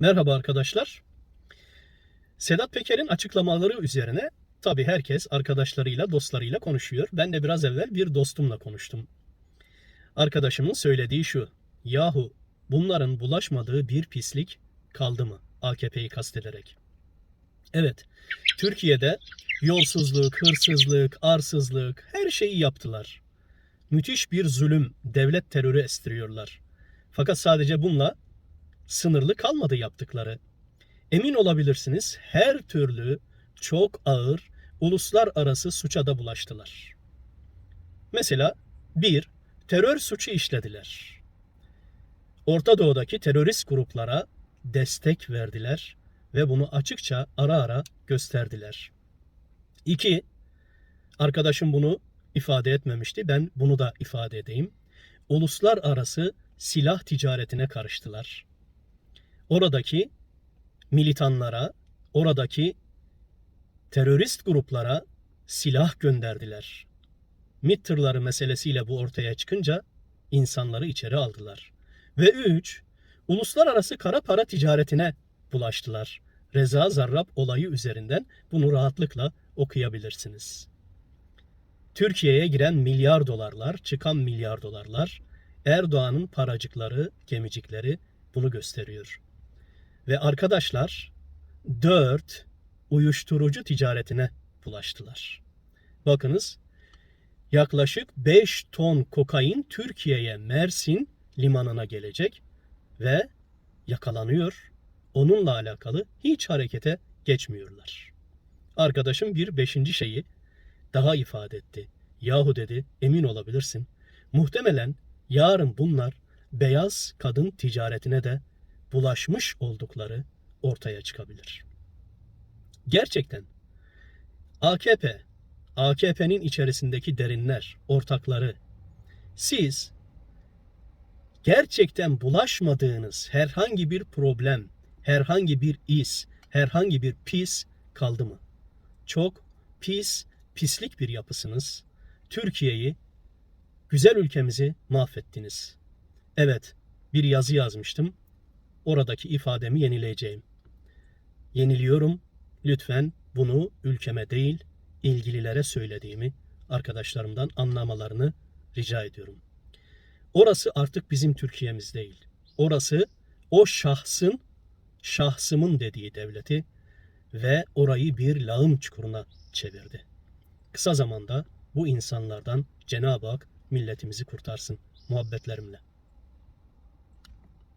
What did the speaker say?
Merhaba arkadaşlar. Sedat Peker'in açıklamaları üzerine tabi herkes arkadaşlarıyla, dostlarıyla konuşuyor. Ben de biraz evvel bir dostumla konuştum. Arkadaşımın söylediği şu. Yahu bunların bulaşmadığı bir pislik kaldı mı? AKP'yi kastederek. Evet, Türkiye'de yolsuzluk, hırsızlık, arsızlık her şeyi yaptılar. Müthiş bir zulüm, devlet terörü estiriyorlar. Fakat sadece bununla sınırlı kalmadı yaptıkları. Emin olabilirsiniz her türlü çok ağır uluslararası suça da bulaştılar. Mesela bir, terör suçu işlediler. Orta Doğu'daki terörist gruplara destek verdiler ve bunu açıkça ara ara gösterdiler. İki, arkadaşım bunu ifade etmemişti. Ben bunu da ifade edeyim. Uluslararası silah ticaretine karıştılar. Oradaki militanlara, oradaki terörist gruplara silah gönderdiler. MİT meselesiyle bu ortaya çıkınca insanları içeri aldılar. Ve üç, uluslararası kara para ticaretine bulaştılar. Reza Zarrab olayı üzerinden bunu rahatlıkla okuyabilirsiniz. Türkiye'ye giren milyar dolarlar, çıkan milyar dolarlar, Erdoğan'ın paracıkları, gemicikleri bunu gösteriyor. Ve arkadaşlar dört uyuşturucu ticaretine bulaştılar. Bakınız yaklaşık 5 ton kokain Türkiye'ye Mersin limanına gelecek ve yakalanıyor. Onunla alakalı hiç harekete geçmiyorlar. Arkadaşım bir beşinci şeyi daha ifade etti. Yahu dedi emin olabilirsin. Muhtemelen yarın bunlar beyaz kadın ticaretine de bulaşmış oldukları ortaya çıkabilir. Gerçekten AKP, AKP'nin içerisindeki derinler, ortakları, siz gerçekten bulaşmadığınız herhangi bir problem, herhangi bir iz, herhangi bir pis kaldı mı? Çok pis, pislik bir yapısınız. Türkiye'yi, güzel ülkemizi mahvettiniz. Evet, bir yazı yazmıştım. Oradaki ifademi yenileyeceğim. Yeniliyorum. Lütfen bunu ülkeme değil, ilgililere söylediğimi arkadaşlarımdan anlamalarını rica ediyorum. Orası artık bizim Türkiye'miz değil. Orası o şahsın, şahsımın dediği devleti ve orayı bir lağım çukuruna çevirdi. Kısa zamanda bu insanlardan Cenab-ı Hak milletimizi kurtarsın muhabbetlerimle.